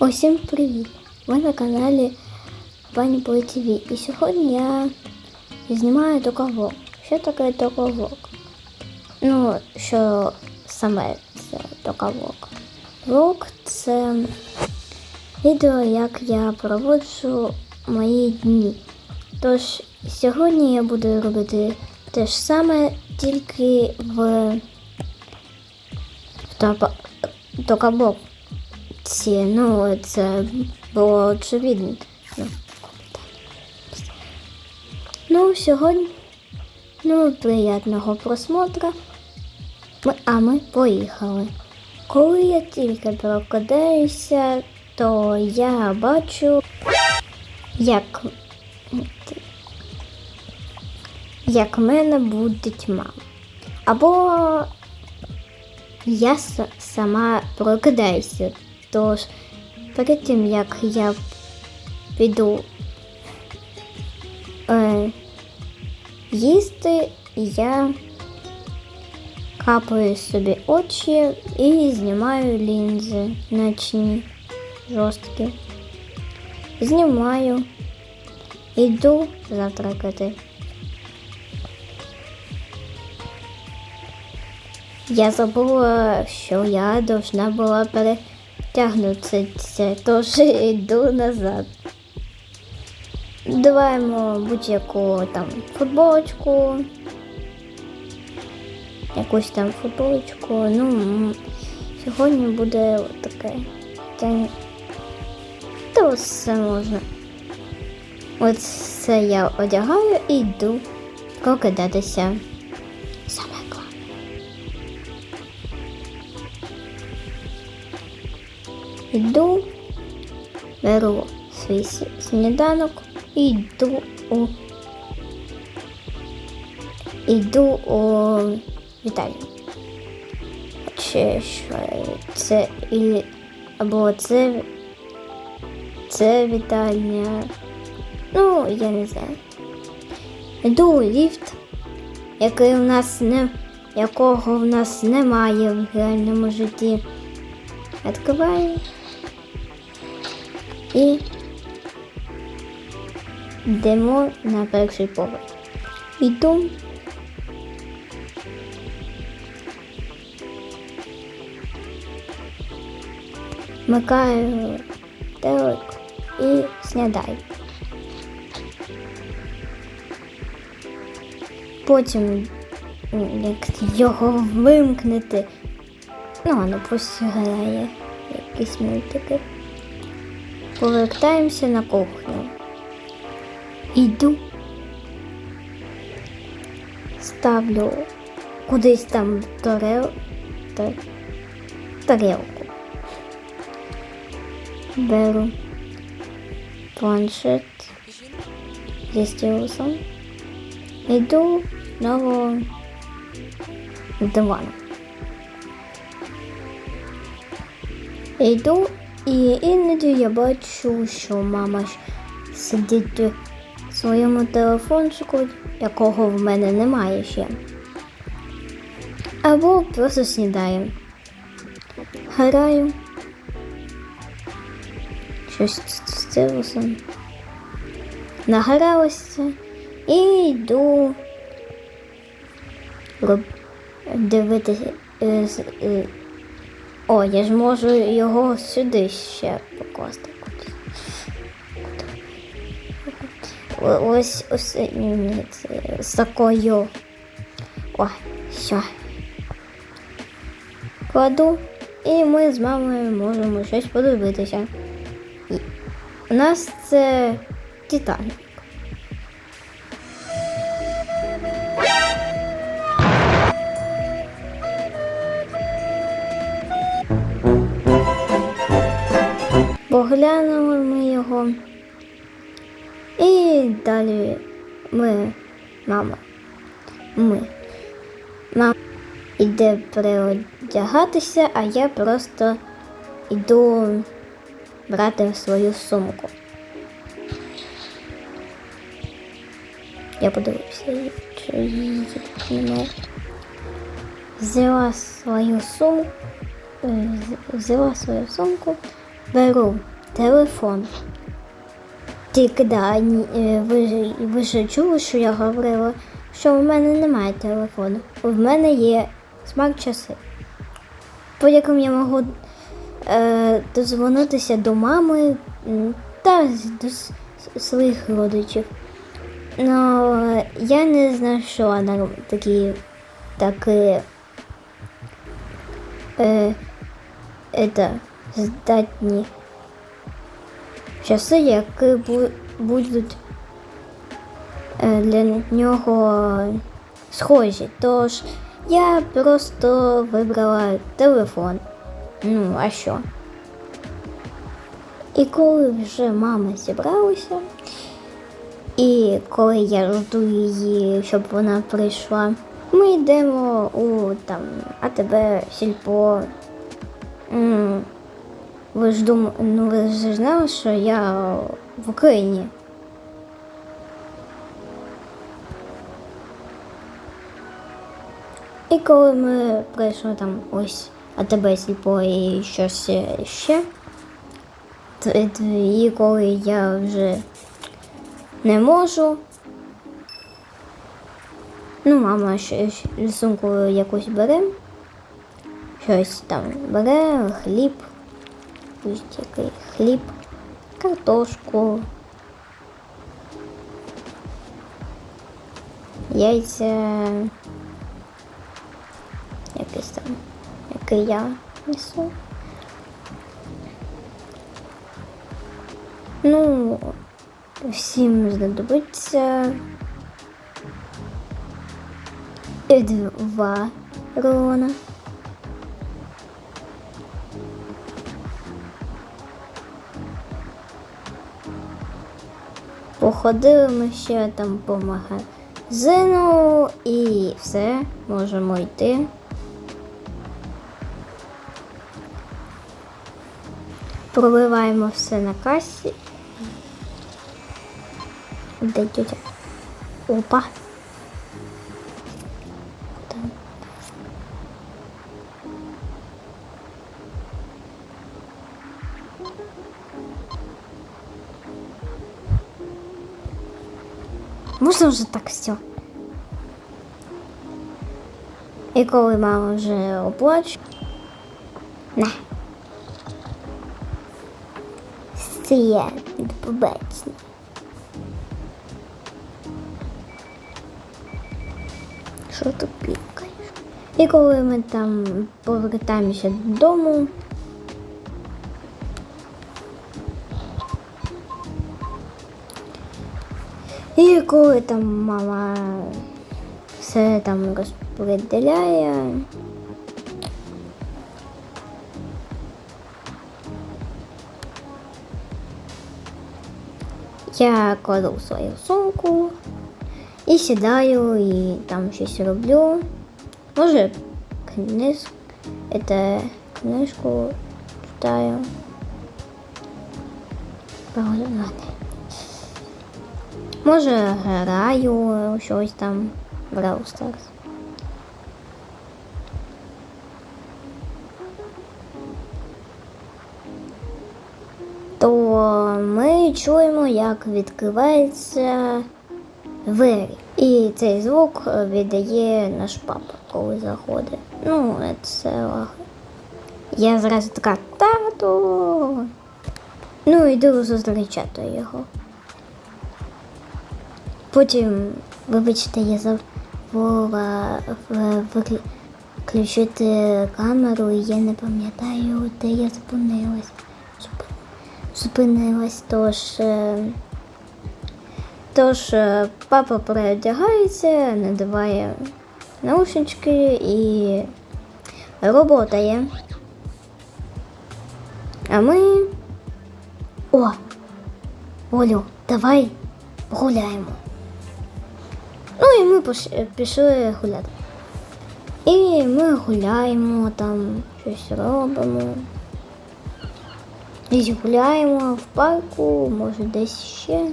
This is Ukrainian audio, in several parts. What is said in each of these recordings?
Усім привіт! Ви на каналі Плей ТВ. І сьогодні я знімаю токовок. Що таке токовок? Ну, що саме це токовок? Влог це відео, як я проводжу мої дні. Тож сьогодні я буду робити те ж саме, тільки в, в токабок. Ці, ну, це було очевидно. Ну, ну сьогодні, ну, приятного просмотра. Ми, а ми поїхали. Коли я тільки прокидаюся, то я бачу, як, як мене будить мама. Або я сама прокидаюся. Тож перед тим як я піду е, їсти, я капаю собі очі і знімаю лінзи ночні жорсткі. Знімаю, іду завтракати. Я забула, що я должна була перетягнутися, тож йду назад. Даваємо будь-яку там футболочку. Якусь там футболочку. Ну, сьогодні буде таке. Та, все можна. От це я одягаю і йду прокидатися. Йду, беру свій сніданок і йду у йду у вітальню. Чи що це і або це це вітальня. Ну, я не знаю. Йду у ліфт, який в нас не якого в нас немає в реальному житті. Відкриваю. І йдемо на перший поверх. Йду. Вмикаю телек і снідаю. Потім, як його вимкнути, ну, воно пусть грає якісь мультики. Повертаємося на кухню. Йду. Ставлю кудись там тарел, та, тарелку. Беру планшет зі стілусом. Йду знову в диван. Йду і іноді я бачу, що мама сидить в своєму телефончику, якого в мене немає ще. Або просто снідає. Граю. Щось з стилусом. Награлася і йду дивитися. О, я ж можу його сюди ще покласти. Ось ось ні, це з такою. О, все. Кладу, і ми з мамою можемо щось подивитися. У нас це Титанік. Поглянули ми його. І далі ми, мама, ми. Мама йде переодягатися, а я просто йду брати свою сумку. Я подивився, чи її немає. Взяла свою сумку, взяла свою сумку беру телефон. Тільки да, е, ви, ви ж чули, що я говорила, що в мене немає телефону. В мене є смарт-часи, по яким я можу е, дозвонитися до мами та до своїх родичів. Ну, е, я не знайшла на такі такі е, это, здатні часи, які будуть е, для нього схожі. Тож я просто вибрала телефон. Ну, а що? І коли вже мама зібралася, і коли я жду її, щоб вона прийшла, ми йдемо у там АТБ, сільпо. Ви ж дум... ну ви ж знали, що я в Україні. І коли ми прийшли там ось АТБ сільпо і щось ще, і коли я вже не можу. Ну, мама ще сумку якусь бере, щось там бере, хліб, будь-який хліб, картошку, яйця, якийсь там, який я несу. Ну, всім знадобиться два рулона. Походили ми ще там по магазину і все, можемо йти. Проливаємо все на касі. Де тетя? Опа. Можна вже так все. І коли мама вже оплаче. На. Все, до побачення. Що ти пікаєш? І коли ми там повертаємося додому. І коли там мама все там розподіляє. Я кладу в свою сумку і сідаю, і там щось роблю. Може, книж... это, книжку читаю. Погано. Може, граю щось там в Brawl Stars. То ми чуємо, як відкривається двері. І цей звук віддає наш папа, коли заходить. Ну, це лах. Я зразу така тату. Ну, йду зустрічати його. Потім, вибачте, я забула в- виклю- включити камеру, і я не пам'ятаю, де я зупинилась. Зупинилась, тож. е, Тож е, папа переодягається, надіває наушнички і роботає. А ми. О! Олю, давай гуляємо. Ну і ми пішли гуляти. І ми гуляємо, там щось робимо. Десь гуляємо в парку, може десь ще.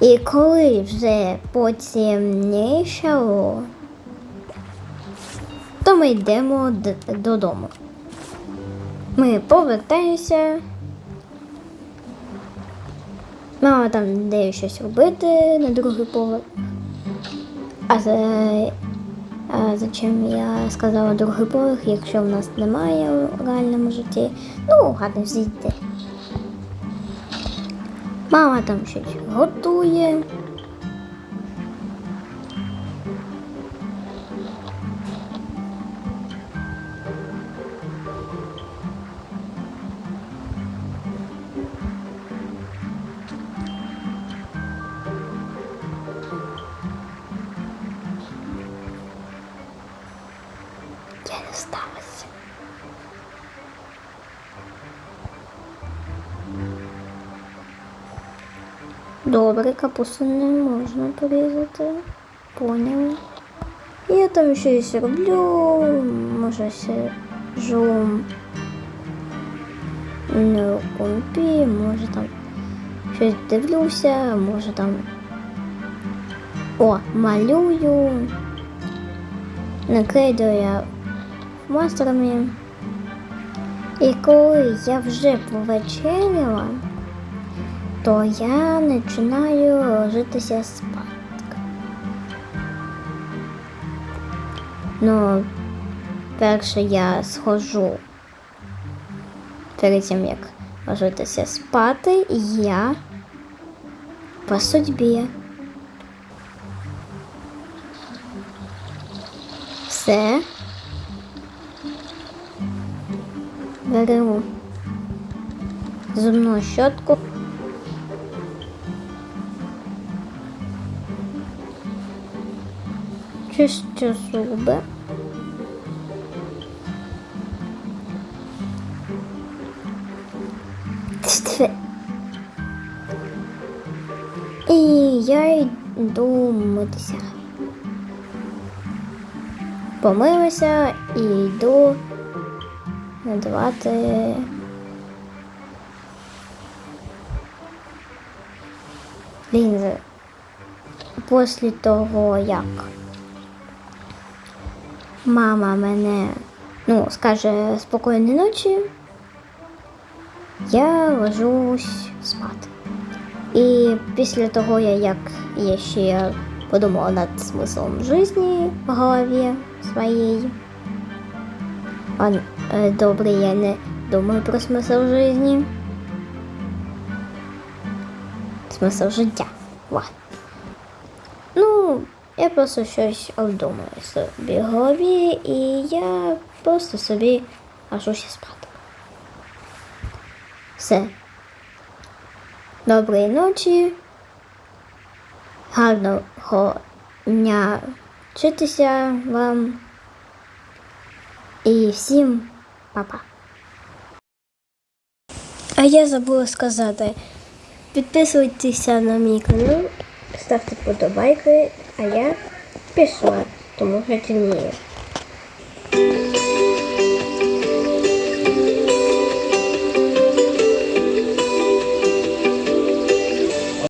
І коли вже потемнішало, то ми йдемо додому. Ми повертаємося. Мама там дає щось робити на другий поверх. А за а зачем я сказала другий поверх, якщо в нас немає у реальному житті? Ну, гадно, зійти. Мама там щось готує. Я не сталася. Добре, капусту не можна порізати. Поняла. Я там щось роблю, може сижу на компі, може там щось дивлюся, може там о, малюю. Накидаю я мастерами. І коли я вже повечеряла, то я починаю ложитися спати. Ну, перше я схожу перед тим, як ложитися спати, я по судьбі. Все. Беру зубну щотку. Чищу зуби. І я йду митися. Помилася і йду надавати лінзи. Після того, як мама мене ну, скаже спокійної ночі, я ложусь спати. І після того, як я ще подумала над смислом житті в голові своєї. Е, добре, я не думаю про смисл житті. Смисл життя. Вот. Ну, я просто щось обдумаю собі в голові, і я просто собі ложуся спати. Все. Доброї ночі. Гарного дня вчитися вам. І всім па-па. А я забула сказати. Підписуйтеся на мій канал, ставте подобайки, а я пішла, тому що темніє.